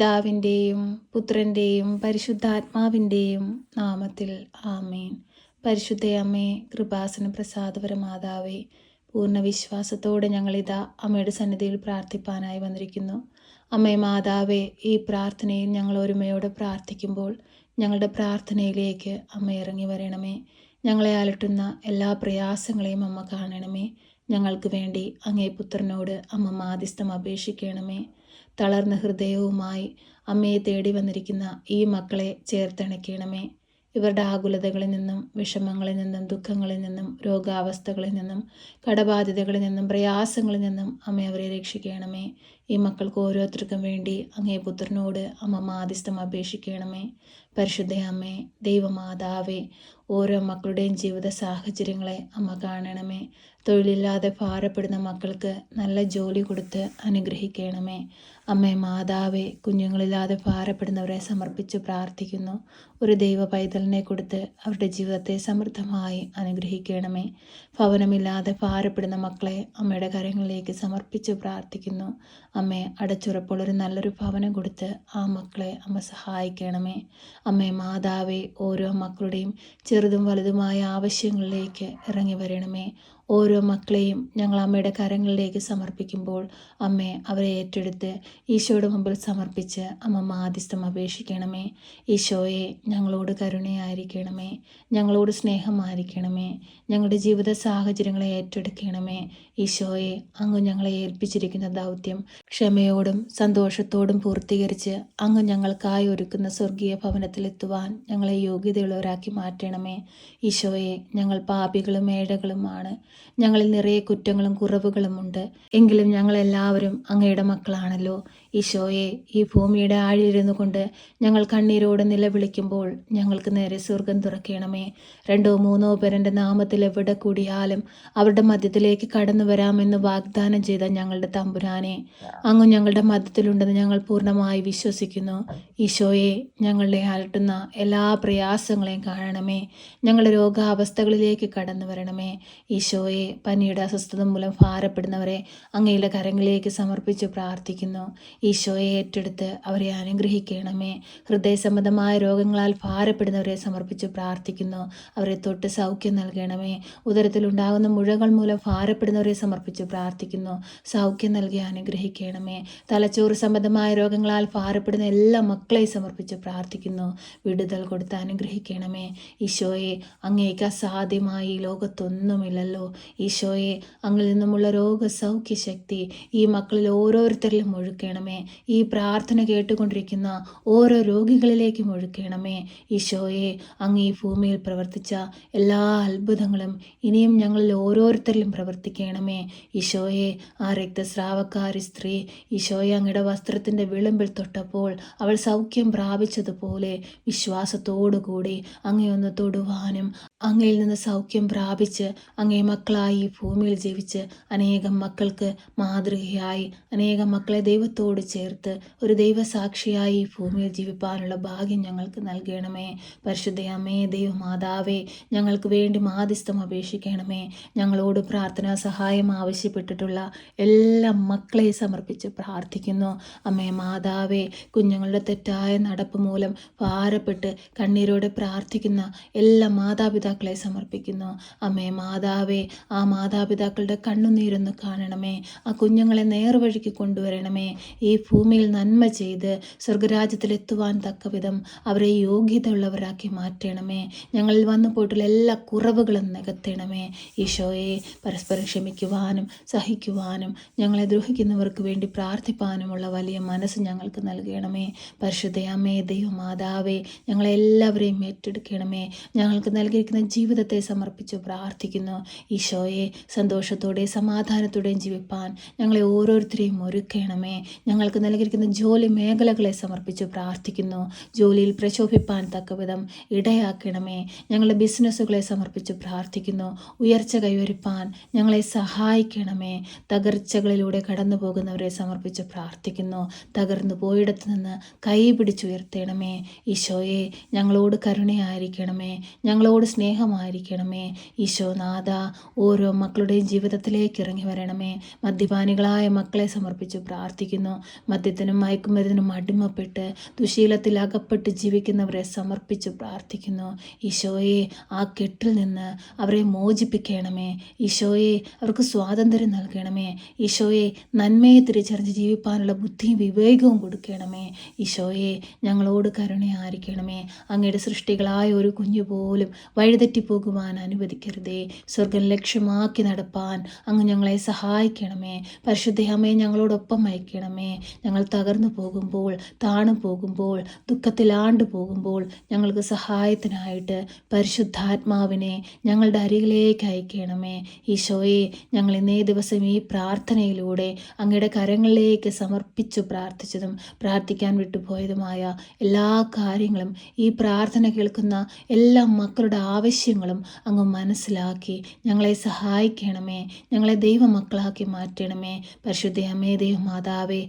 പിതാവിന്റെയും പുത്രന്റെയും പരിശുദ്ധാത്മാവിന്റെയും നാമത്തിൽ ആമേൻ. പരിശുദ്ധയമ്മേ കൃപാസന പ്രസാദപര മാതാവേ പൂർണ വിശ്വാസത്തോടെ ഞങ്ങളിതാ അമ്മയുടെ സന്നിധിയിൽ പ്രാർത്ഥിപ്പാനായി വന്നിരിക്കുന്നു. അമ്മേ മാതാവേ ഈ പ്രാർത്ഥനയിൽ ഞങ്ങൾ ഒരുമയോടെ പ്രാർത്ഥിക്കുമ്പോൾ ഞങ്ങളുടെ പ്രാർത്ഥനയിലേക്ക് അമ്മ ഇറങ്ങി വരണമേ. ഞങ്ങളെ അലട്ടുന്ന എല്ലാ പ്രയാസങ്ങളെയും അമ്മ കാണണമേ. ഞങ്ങൾക്ക് വേണ്ടി അങ്ങേ പുത്രനോട് അമ്മ മാധ്യസ്ഥം അപേക്ഷിക്കണമേ. തളർന്ന ഹൃദയവുമായി അമ്മയെ തേടി വന്നിരിക്കുന്ന ഈ മക്കളെ ചേർത്തണയ്ക്കണമേ. ഇവരുടെ ആകുലതകളിൽ നിന്നും വിഷമങ്ങളിൽ നിന്നും ദുഃഖങ്ങളിൽ നിന്നും രോഗാവസ്ഥകളിൽ നിന്നും കടബാധ്യതകളിൽ നിന്നും പ്രയാസങ്ങളിൽ നിന്നും അമ്മ അവരെ രക്ഷിക്കണമേ. ഈ മക്കൾക്ക് ഓരോരുത്തർക്കും വേണ്ടി അങ്ങേ പുത്രനോട് അമ്മ മാധ്യസ്ഥം അപേക്ഷിക്കണമേ. പരിശുദ്ധ അമ്മേ ദൈവമാതാവേ ഓരോ മക്കളുടെയും ജീവിത സാഹചര്യങ്ങളെ അമ്മ കാണണമേ. തൊഴിലില്ലാതെ ഭാരപ്പെടുന്ന മക്കൾക്ക് നല്ല ജോലി കൊടുത്ത് അനുഗ്രഹിക്കണമേ. അമ്മേ മാതാവേ കുഞ്ഞുങ്ങളില്ലാതെ ഭാരപ്പെടുന്നവരെ സമർപ്പിച്ച് പ്രാർത്ഥിക്കുന്നു. ഒരു ദൈവ പൈതലിനെ കൊടുത്ത് അവരുടെ ജീവിതത്തെ സമൃദ്ധമായി അനുഗ്രഹിക്കണമേ. ഭവനമില്ലാതെ ഭാരപ്പെടുന്ന മക്കളെ അമ്മയുടെ കരങ്ങളിലേക്ക് സമർപ്പിച്ച് പ്രാർത്ഥിക്കുന്നു. അമ്മേ അടച്ചുറപ്പോൾ ഒരു നല്ലൊരു ഭവനം കൊടുത്ത് ആ മക്കളെ അമ്മ സഹായിക്കണമേ. അമ്മേ മാതാവേ ഓരോ മക്കളുടെയും ചെറുതും വലുതുമായ ആവശ്യങ്ങളിലേക്ക് ഇറങ്ങി വരണമേ. ഓരോ മക്കളെയും ഞങ്ങൾ അമ്മയുടെ കരങ്ങളിലേക്ക് സമർപ്പിക്കുമ്പോൾ അമ്മയെ അവരെ ഏറ്റെടുത്ത് ഈശോയുടെ മുമ്പിൽ സമർപ്പിച്ച് അമ്മ മാധ്യസ്ഥം അപേക്ഷിക്കണമേ. ഈശോയെ ഞങ്ങളോട് കരുണയായിരിക്കണമേ. ഞങ്ങളോട് സ്നേഹമായിരിക്കണമേ. ഞങ്ങളുടെ ജീവിത സാഹചര്യങ്ങളെ ഏറ്റെടുക്കണമേ. ഈശോയെ അങ്ങ് ഞങ്ങളെ ഏൽപ്പിച്ചിരിക്കുന്ന ദൗത്യം ക്ഷമയോടും സന്തോഷത്തോടും പൂർത്തീകരിച്ച് അങ്ങ് ഞങ്ങൾക്കായി ഒരുക്കുന്ന സ്വർഗീയ ഭവനത്തിലെത്തുവാൻ ഞങ്ങളെ യോഗ്യതയുള്ളവരാക്കി മാറ്റണമേ. ഈശോയെ ഞങ്ങൾ പാപികളും ഏഴകളുമാണ് ഞങ്ങളിൽ നിറയെ കുറ്റങ്ങളും കുറവുകളും ഉണ്ട് എങ്കിലും ഞങ്ങളെല്ലാവരും അങ്ങയുടെ മക്കളാണല്ലോ. ഈശോയെ ഈ ഭൂമിയുടെ ആഴിയിരുന്നു കൊണ്ട് ഞങ്ങൾ കണ്ണീരോട് നിലവിളിക്കുമ്പോൾ ഞങ്ങൾക്ക് നേരെ സ്വർഗം തുറക്കണമേ. രണ്ടോ മൂന്നോ പേരന്റെ നാമത്തിൽ എവിടെ കൂടിയാലും അവരുടെ മധ്യത്തിലേക്ക് കടന്നു വരാമെന്ന് വാഗ്ദാനം ചെയ്ത ഞങ്ങളുടെ തമ്പുരാനെ അങ്ങ് ഞങ്ങളുടെ മധ്യത്തിലുണ്ടെന്ന് ഞങ്ങൾ പൂർണമായി വിശ്വസിക്കുന്നു. ഈശോയെ ഞങ്ങളുടെ അലട്ടുന്ന എല്ലാ പ്രയാസങ്ങളെയും കാണണമേ. ഞങ്ങളുടെ രോഗാവസ്ഥകളിലേക്ക് കടന്നു വരണമേ. ഈശോയെ പനിയുടെ അസ്വസ്ഥത മൂലം ഭാരപ്പെടുന്നവരെ അങ്ങയുടെ കരങ്ങളിലേക്ക് സമർപ്പിച്ച് പ്രാർത്ഥിക്കുന്നു. ഈശോയെ ഏറ്റെടുത്ത് അവരെ അനുഗ്രഹിക്കണമേ. ഹൃദയ സംബന്ധമായ രോഗങ്ങളാൽ ഭാരപ്പെടുന്നവരെ സമർപ്പിച്ച് പ്രാർത്ഥിക്കുന്നു. അവരെ തൊട്ട് സൗഖ്യം നൽകണമേ. ഉദരത്തിലുണ്ടാകുന്ന മുഴകൾ മൂലം ഭാരപ്പെടുന്നവരെ സമർപ്പിച്ച് പ്രാർത്ഥിക്കുന്നു. സൗഖ്യം നൽകി അനുഗ്രഹിക്കണമേ. തലച്ചോറ് സംബന്ധമായ രോഗങ്ങളാൽ ഭാരപ്പെടുന്ന എല്ലാ മക്കളെയും സമർപ്പിച്ച് പ്രാർത്ഥിക്കുന്നു. വിടുതൽ കൊടുത്ത് അനുഗ്രഹിക്കണമേ. ഈശോയെ അങ്ങേക്ക് അസാധ്യമായി ലോകത്തൊന്നുമില്ലല്ലോ. ഈശോയെ അങ്ങിൽ നിന്നുമുള്ള രോഗസൗഖ്യ ശക്തി ഈ മക്കളിൽ ഓരോരുത്തരിലും ഒഴുക്കണമേ. ഈ പ്രാർത്ഥന കേട്ടുകൊണ്ടിരിക്കുന്ന ഓരോ രോഗികളിലേക്കും ഒഴുക്കണമേ. ഈശോയെ അങ്ങ് ഈ ഭൂമിയിൽ പ്രവർത്തിച്ച എല്ലാ അത്ഭുതങ്ങളും ഇനിയും ഞങ്ങളിൽ ഓരോരുത്തരിലും പ്രവർത്തിക്കണമേ. ഈശോയെ ആ രക്തസ്രാവക്കാരി സ്ത്രീ ഈശോയെ അങ്ങയുടെ വസ്ത്രത്തിന്റെ വിളിമ്പിൽ തൊട്ടപ്പോൾ അവൾ സൗഖ്യം പ്രാപിച്ചതുപോലെ വിശ്വാസത്തോടുകൂടി അങ്ങയൊന്ന് തൊടുവാനും അങ്ങയിൽ നിന്ന് സൗഖ്യം പ്രാപിച്ച് അങ്ങേ മക്കളായി ഭൂമിയിൽ ജീവിച്ച് അനേകം മക്കൾക്ക് മാതൃകയായി അനേകം മക്കളെ ദൈവത്തോട് ചേർത്ത് ഒരു ദൈവസാക്ഷിയായി ഈ ഭൂമിയിൽ ജീവിപ്പാനുള്ള ഭാഗ്യം ഞങ്ങൾക്ക് നൽകണമേ. പരിശുദ്ധയമ്മേ ദൈവമാതാവേ ഞങ്ങൾക്ക് വേണ്ടി മാധ്യസ്ഥം അപേക്ഷിക്കണമേ. ഞങ്ങളോട് പ്രാർത്ഥനാ സഹായം ആവശ്യപ്പെട്ടിട്ടുള്ള എല്ലാ മക്കളെ സമർപ്പിച്ച് പ്രാർത്ഥിക്കുന്നു. അമ്മേ മാതാവേ കുഞ്ഞുങ്ങളുടെ തെറ്റായ നടപ്പ് മൂലം ഭാരപ്പെട്ട് കണ്ണീരോടെ പ്രാർത്ഥിക്കുന്ന എല്ലാ മാതാപിതാക്കളെ സമർപ്പിക്കുന്നു. അമ്മേ മാതാവേ ആ മാതാപിതാക്കളുടെ കണ്ണുനീരൊന്ന് കാണണമേ. ആ കുഞ്ഞുങ്ങളെ നേർവഴിക്ക് കൊണ്ടുവരണമേ. ഭൂമിയിൽ നന്മ ചെയ്ത് സ്വർഗരാജ്യത്തിലെത്തുവാൻ തക്കവിധം അവരെ യോഗ്യതയുള്ളവരാക്കി മാറ്റണമേ. ഞങ്ങളിൽ വന്നു പോയിട്ടുള്ള എല്ലാ കുറവുകളും നികത്തണമേ. ഈശോയെ പരസ്പരം ക്ഷമിക്കുവാനും സഹിക്കുവാനും ഞങ്ങളെ ദ്രോഹിക്കുന്നവർക്ക് വേണ്ടി പ്രാർത്ഥിപ്പാനുമുള്ള വലിയ മനസ്സ് ഞങ്ങൾക്ക് നൽകണമേ. പരിശുദ്ധയമ്മേ ദൈവമാതാവേ ഞങ്ങളെല്ലാവരെയും ഏറ്റെടുക്കണമേ. ഞങ്ങൾക്ക് നൽകിയിരിക്കുന്ന ജീവിതത്തെ സമർപ്പിച്ച് പ്രാർത്ഥിക്കുന്നു. ഈശോയെ സന്തോഷത്തോടെ സമാധാനത്തോടെയും ജീവിപ്പാൻ ഞങ്ങളെ ഓരോരുത്തരെയും ഒരുക്കണമേ. ഞങ്ങൾക്ക് നൽകിയിരിക്കുന്ന ജോലി മേഖലകളെ സമർപ്പിച്ച് പ്രാർത്ഥിക്കുന്നു. ജോലിയിൽ പ്രശോഭിപ്പാൻ തക്കവിധം ഇടയാക്കണമേ. ഞങ്ങളുടെ ബിസിനസ്സുകളെ സമർപ്പിച്ച് പ്രാർത്ഥിക്കുന്നു. ഉയർച്ച കൈവരിപ്പാൻ ഞങ്ങളെ സഹായിക്കണമേ. തകർച്ചകളിലൂടെ കടന്നു പോകുന്നവരെ സമർപ്പിച്ച് പ്രാർത്ഥിക്കുന്നു. തകർന്നു പോയിടത്ത് നിന്ന് കൈ പിടിച്ചുയർത്തണമേ ഈശോയെ ഞങ്ങളോട് കരുണയായിരിക്കണമേ. ഞങ്ങളോട് സ്നേഹമായിരിക്കണമേ. ഈശോനാഥ ഓരോ മക്കളുടെയും ജീവിതത്തിലേക്ക് ഇറങ്ങി വരണമേ. മദ്യപാനികളായ മക്കളെ സമർപ്പിച്ച് പ്രാർത്ഥിക്കുന്നു. മദ്യത്തിനും മയക്കുമരുന്നിനും അടിമപ്പെട്ട് ദുശീലത്തിൽ അകപ്പെട്ട് ജീവിക്കുന്നവരെ സമർപ്പിച്ച് പ്രാർത്ഥിക്കുന്നു. ഈശോയെ ആ കെട്ടിൽ നിന്ന് അവരെ മോചിപ്പിക്കണമേ. ഈശോയെ അവർക്ക് സ്വാതന്ത്ര്യം നൽകണമേ. ഈശോയെ നന്മയെ തിരിച്ചറിഞ്ഞ് ജീവിപ്പാനുള്ള ബുദ്ധിയും വിവേകവും കൊടുക്കണമേ. ഈശോയെ ഞങ്ങളോട് കരുണയായിരിക്കണമേ അങ്ങയുടെ സൃഷ്ടികളായ ഒരു കുഞ്ഞു പോലും വഴിതെറ്റിപ്പോകുവാൻ അനുവദിക്കരുതേ. സ്വർഗം ലക്ഷ്യമാക്കി നടപ്പാൻ അങ്ങ് ഞങ്ങളെ സഹായിക്കണമേ. പരിശുദ്ധ അമ്മയെ ഞങ്ങളോടൊപ്പം അയക്കണമേ. ഞങ്ങൾ തകർന്നു പോകുമ്പോൾ താണു പോകുമ്പോൾ ദുഃഖത്തിലാണ്ട് പോകുമ്പോൾ ഞങ്ങൾക്ക് സഹായത്തിനായിട്ട് പരിശുദ്ധാത്മാവിനെ ഞങ്ങളുടെ അരികിലേക്ക് അയക്കണമേ. ഈശോയെ ഞങ്ങൾ ഇന്നേ ദിവസം ഈ പ്രാർത്ഥനയിലൂടെ അങ്ങയുടെ കരങ്ങളിലേക്ക് സമർപ്പിച്ചു പ്രാർത്ഥിച്ചതും പ്രാർത്ഥിക്കാൻ വിട്ടുപോയതുമായ എല്ലാ കാര്യങ്ങളും ഈ പ്രാർത്ഥന കേൾക്കുന്ന എല്ലാ മക്കളുടെ ആവശ്യങ്ങളും അങ്ങ് മനസ്സിലാക്കി ഞങ്ങളെ സഹായിക്കണമേ. ഞങ്ങളെ ദൈവമക്കളാക്കി മാറ്റണമേ. പരിശുദ്ധ അമ്മേ ദൈവമാതാവേ